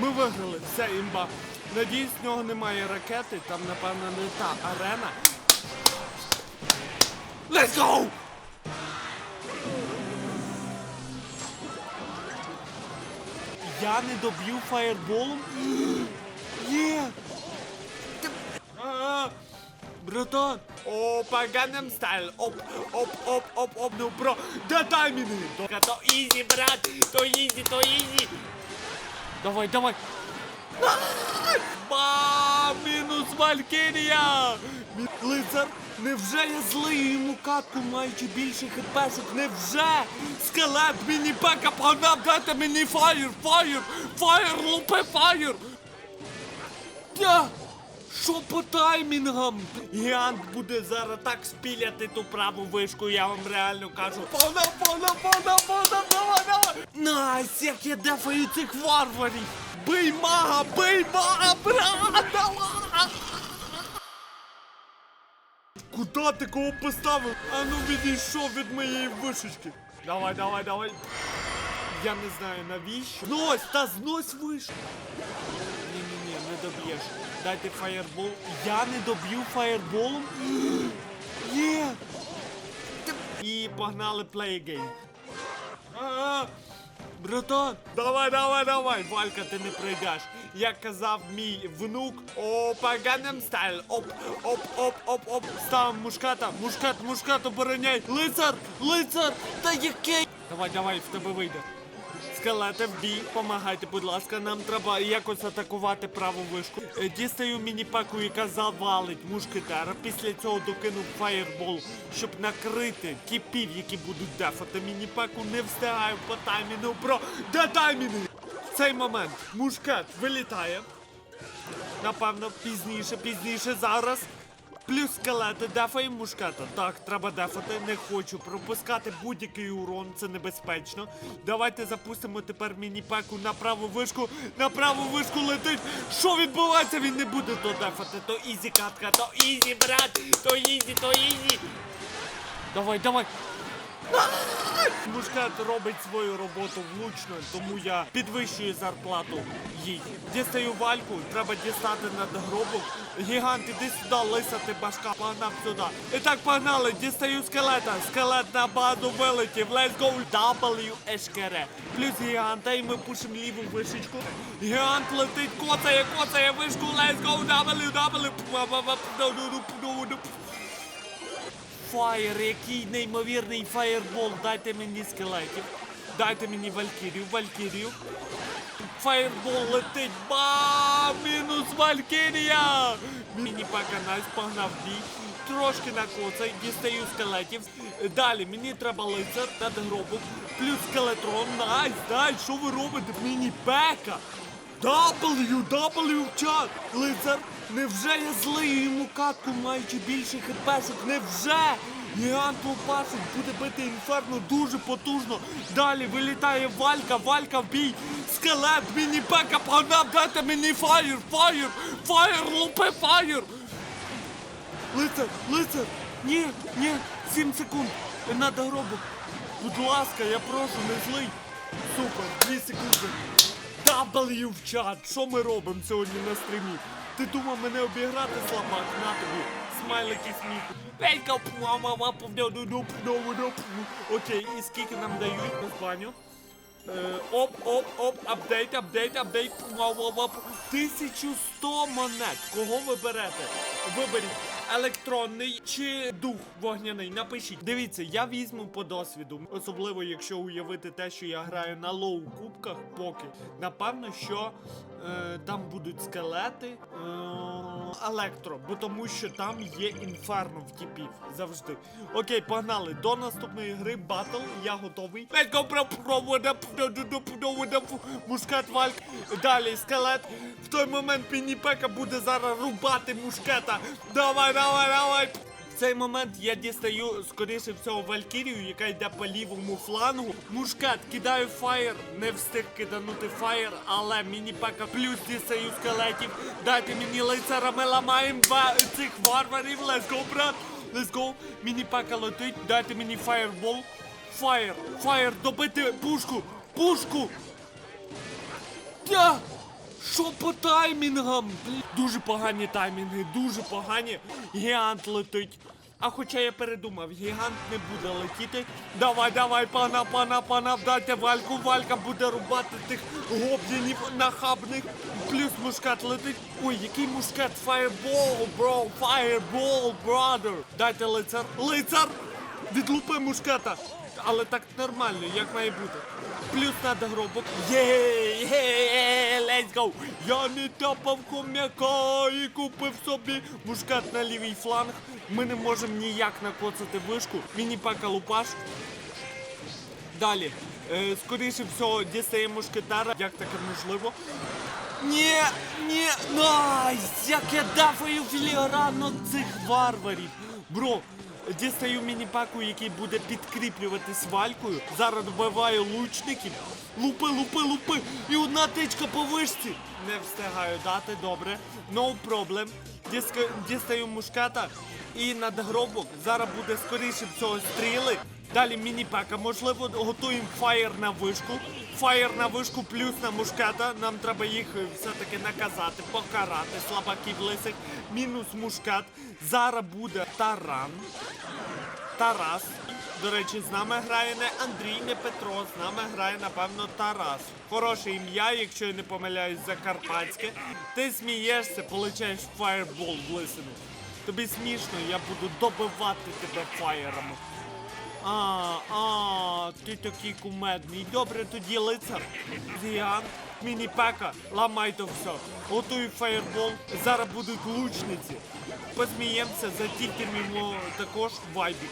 Ми виграли, все імба. Надіюсь, в нього немає ракети, там, напевно, не та арена. Let's go! Я не доб'ю фаєрболом? Є! Братан! Опа, Gangnam Style! Оп, оп, оп, оп, оп, ну бро! Да дай мені! То ізі, брат! То ізі, то ізі! Давай, давай! Ба! Мінус Валькірія! Лицар, невже я злий йому катку, маючи більше хіпешок? Невже? Скелет, мені пека погнав, дайте мені фаєр, фаєр, фаєр, лупи фаєр! Я! Що по таймінгам? Гігант буде зараз так спіляти ту праву вишку, я вам реально кажу. Пона, пона, пона, давай, давай! Найс, як я дефаю цих варварів! Бий мага, бий мага, брат! Куда ти кого поставив? А ну відійшов від моєї вишечки. Давай, давай, давай. Я не знаю навіщо. Знось, та знось вишку. Доб'єш. Дайте фаєрбол. Я не доб'ю фаєрболом? Є! І погнали game. Братан, давай, давай, давай, Валька, ти не пройдеш. Як казав мій внук, опа, Gangnam Style, оп, оп, оп, оп, оп, став мушката, мушкат, мушкат, обороняй, лицар, лицар, та який? Давай, давай, в тебе вийде. Скелети в бій, помагайте, будь ласка, нам треба якось атакувати праву вишку. Е, Дістаю міні-паку, яка завалить мушкетера. Після цього докину фаєрбол, щоб накрити кіпів, які будуть дефати міні-паку. Не встигаю по таймінгу, бро. Де таймінги? В цей момент мушкет вилітає. Напевно, пізніше, пізніше зараз. Плюс скелети, дефаємо мушкета. Так, треба дефати. Не хочу пропускати будь-який урон, це небезпечно. Давайте запустимо тепер міні-пеку на праву вишку. На праву вишку летить. Що відбувається? Він не буде то дефати. То ізі катка, то ізі, брат, то ізі, то ізі. Давай, давай. Мушкет робить свою роботу влучно, тому я підвищую зарплату їй. Дістаю вальку, треба дістати надгробок. Гігант, іди сюди, лисати башка, погнав сюди. І так погнали, дістаю скелета. Скелет на базу вилетів. Let's go W ешкере. Плюс гіганта, і ми пушимо ліву вишечку. Гігант летить, коцає, коцає вишку. Let's go W, W. Фаєр, який неймовірний фаєрбол. Дайте мені скелетів. Дайте мені Валькірію, Валькірію. Фаєрбол летить. Бам! Мінус Валькірія! Міні Паканась погнав бій. Трошки накоцай, дістаю скелетів. Далі мені треба лицар надгробок. Плюс скелетрон. Найс, дай, що ви робите? Міні пека. W, W чат! Лицар, невже я злий йому катку, маючи більше хпшок? Невже? Гігант лопашить, буде бити інферно дуже потужно. Далі вилітає Валька, Валька в бій. Скелет, міні пека погнав, дайте мені фаєр, фаєр, фаєр, лупи фаєр. Лицар, лицар, ні, ні, 7 секунд. Надо гробок. Будь ласка, я прошу, не злий. Супер, 2 секунди. W в чат, що ми робимо сьогодні на стрімі? Ти думав мене обіграти слабак? На тобі. Смайлики сміху. Окей, і скільки нам дають на баню? Е, Оп, оп, оп, апдейт, апдейт, апдейт. Пуа-ма-ма, пу. 1100 монет. Кого ви берете? Виберіть електронний чи дух вогняний. Напишіть. Дивіться, я візьму по досвіду. Особливо, якщо уявити те, що я граю на лоу кубках поки. Напевно, що е, там будуть скелети. Е, електро, бо тому що там є інферно в тіпів завжди. Окей, погнали. До наступної гри батл. Я готовий. Let's go, Мушкет вальк. Далі скелет. В той момент Пініпека буде зараз рубати мушкета. Давай, давай, давай. В цей момент я дістаю, скоріше всього, Валькірію, яка йде по лівому флангу. Мушкет, кидаю фаєр, не встиг киданути фаєр, але міні-пека плюс дістаю скелетів. Дайте мені лицара, ми ламаємо цих варварів. Let's go, брат. Let's go. Міні-пека летить, дайте мені фаєрбол. Фаєр, фаєр, добити пушку, пушку. Я! Що по таймінгам? Дуже погані таймінги, дуже погані. Гігант летить. А хоча я передумав, гігант не буде летіти. Давай, давай, пана, пана, пана, дайте вальку, валька буде рубати тих гоблінів нахабних. Плюс мушкет летить. Ой, який мушкет? Фаєрбол, бро, фаєрбол, брадер. Дайте лицар. Лицар! Відлупи мушкета. Але так нормально, як має бути. Плюс надо гробок. Єй, єй, let's go! Я не тапав хом'яка і купив собі мушкет на лівий фланг. Ми не можемо ніяк накоцати вишку. Міні-пака лупаш. Далі. Е, скоріше всього, дістаємо мушкетара, як таке можливо. Ні, ні, найс! Як я дафаю філігранно цих варварів. Бро, дістаю міні-паку, який буде підкріплюватись валькою. Зараз добиваю лучників. Лупи, лупи, лупи. І одна тичка по вишці. Не встигаю дати, добре. No problem. Діска- Дістаю мушкета і надгробок. Зараз буде скоріше всього стріли. Далі міні-пека. Можливо, готуємо фаєр на вишку. Фаєр на вишку плюс на мушкета. Нам треба їх все-таки наказати, покарати слабаків лисих. Мінус мушкет. Зараз буде таран. Тарас. До речі, з нами грає не Андрій, не Петро, з нами грає, напевно, Тарас. Хороше ім'я, якщо я не помиляюсь, закарпатське. Ти смієшся, получаєш фаєрбол в лисину. Тобі смішно, я буду добивати тебе фаєрами. А, а, ти такий кумедний. Добре, тоді лицар. Зіан, міні-пека, ламай то все. Готуй фаєрбол. Зараз будуть лучниці. Посміємося, затікнемо також вайбік.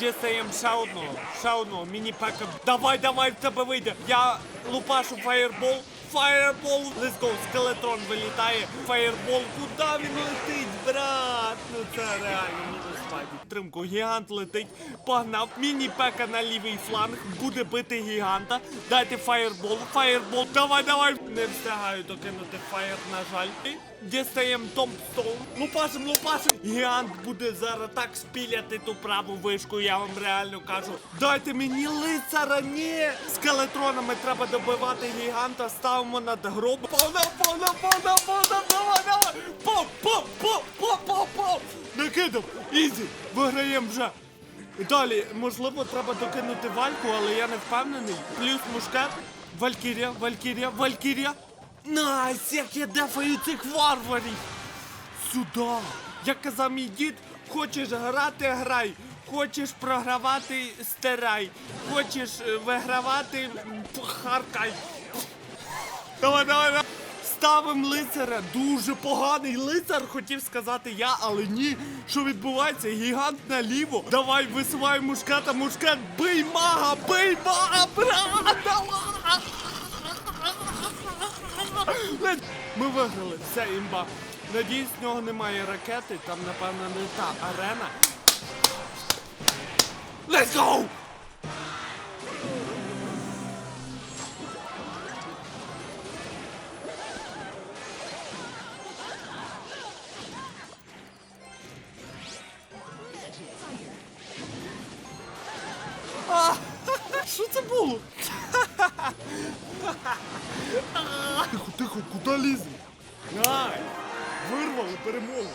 Дістаємо ще одного, ще одного, міні-пека. Давай, давай, в тебе вийде. Я лупашу фаєрбол. Фаєрбол, let's go, скелетрон вилітає. Фаєрбол, куди він летить, брат? Ну це реально мінус вайбік. Тримку, гігант летить, погнав. Міні-пека на лівий фланг, буде бити гіганта. Дайте фаєрбол, фаєрбол, давай, давай. Не встигаю докинути фаєр, на жаль. Дістаємо томпстоун. Лупашим, лупашим. Гігант буде зараз так спіляти ту праву вишку, я вам реально кажу. Дайте мені лицара, ні! Скелетронами треба добивати гіганта, ставимо над гроб. Повна, повна, повна, повна, давай, давай! По, по, по, по, по, по! Накидав! Ізі! Виграємо вже! Далі, можливо, треба докинути вальку, але я не впевнений. Плюс мушкет. Валькірія, Валькірія, Валькірія. Найс, як я дефаю цих варварів! Сюди! Як казав мій дід, хочеш грати, грай. Хочеш програвати, стирай. Хочеш е, вигравати, харкай. Давай, давай, давай. Ставим лицаря. Дуже поганий лицар, хотів сказати я, але ні. Що відбувається? Гігант наліво. Давай, висувай мушкета, мушкет, бий мага, бий мага, брат, Ми виграли, все імба. Надіюсь, в нього немає ракети, там, напевно, не та арена. Let's go! Що це було? Тихо, тихо, куди лізли? Най! Вирвали перемогу.